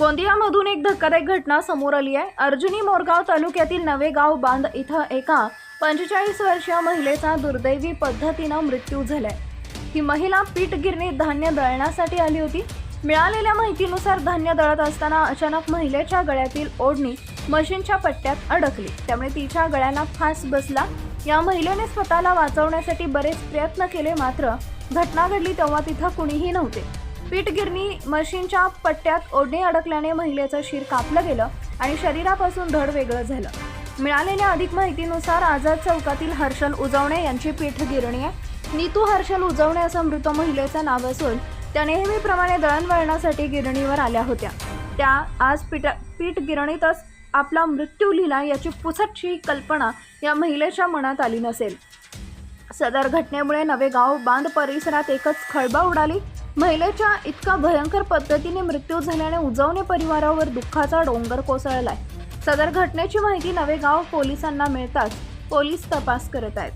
गोंदियामधून एक धक्कादायक घटना समोर आली आहे. अर्जुनी मोरगाव तालुक्यातील नवे गाव बांध इथं एका पंचेचाळीस वर्षीय महिलेचा दुर्दैवी पद्धतीनं मृत्यू झालाय. ही महिला पीठ गिरणीत धान्य दळण्यासाठी आली होती. मिळालेल्या माहितीनुसार धान्य दळत असताना अचानक महिलेच्या गळ्यातील ओढणी मशीनच्या पट्ट्यात अडकली. त्यामुळे तिच्या गळ्याला फास बसला. या महिलेने स्वतःला वाचवण्यासाठी बरेच प्रयत्न केले मात्र घटना घडली तेव्हा तिथं कुणीही नव्हते. पीठगिरणी मशीनच्या पट्ट्यात ओढणी अडकल्याने महिलेचं शिर कापलं गेलं आणि शरीरापासून धड वेगळं झालं. मिळालेल्या अधिक माहितीनुसार आझाद चौकातील हर्षल उजवणे यांची पीठ गिरणी आहे. नीतू हर्षल उजवणे असं मृत महिलेचं नाव असून त्या नेहमीप्रमाणे दळणवळणासाठी गिरणीवर आल्या होत्या. त्या आज पीठ पीठ गिरणीतच आपला मृत्यू लिहिला याची पुसटशी कल्पना या महिलेच्या मनात आली नसेल. सदर घटनेमुळे नवे गाव बांध परिसरात एकच खळबळ उडाली. महिलेच्या इतका भयंकर पद्धतीने मृत्यू झाल्याने उजवणे परिवारावर दुःखाचा डोंगर कोसळलाय. सदर घटनेची माहिती नवेगाव पोलिसांना मिळताच पोलीस तपास करत आहेत.